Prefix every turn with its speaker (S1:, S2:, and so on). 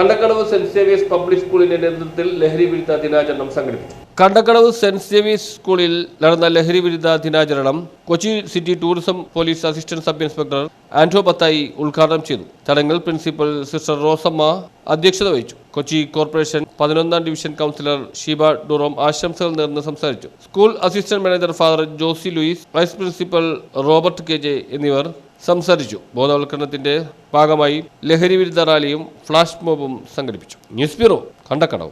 S1: Kandakkadavu Saint Xavier's public സ്കൂളിന്റെ നേതൃത്വത്തിൽ ലഹരി വിരുദ്ധ ദിനാചരണം സംഘടിപ്പിച്ചു. കണ്ടക്കടവ് സെന്റ് സേവിയേഴ്സ് സ്കൂളിൽ നടന്ന ലഹരി വിരുദ്ധ ദിനാചരണം Kochi city tourism police assistant sub inspector Anto Pathayi ഉദ്ഘാടനം ചെയ്തു. ചടങ്ങിൽ പ്രിൻസിപ്പൽ സിസ്റ്റർ റോസമ്മ അധ്യക്ഷത വഹിച്ചു. കൊച്ചി കോർപ്പറേഷൻ പതിനൊന്നാം ഡിവിഷൻ കൗൺസിലർ ഷീബ ഡുറോം ആശംസകൾ നേർന്ന് സംസാരിച്ചു. School assistant manager father Josy Louis vice principal Robert K J എന്നിവർ സംസാരിച്ചു. ബോധവൽക്കരണത്തിന്റെ ഭാഗമായി ലഹരി വിരുദ്ധ റാലിയും ഫ്ലാഷ് മോബും സംഘടിപ്പിച്ചു. News bureau Kandakkadavu.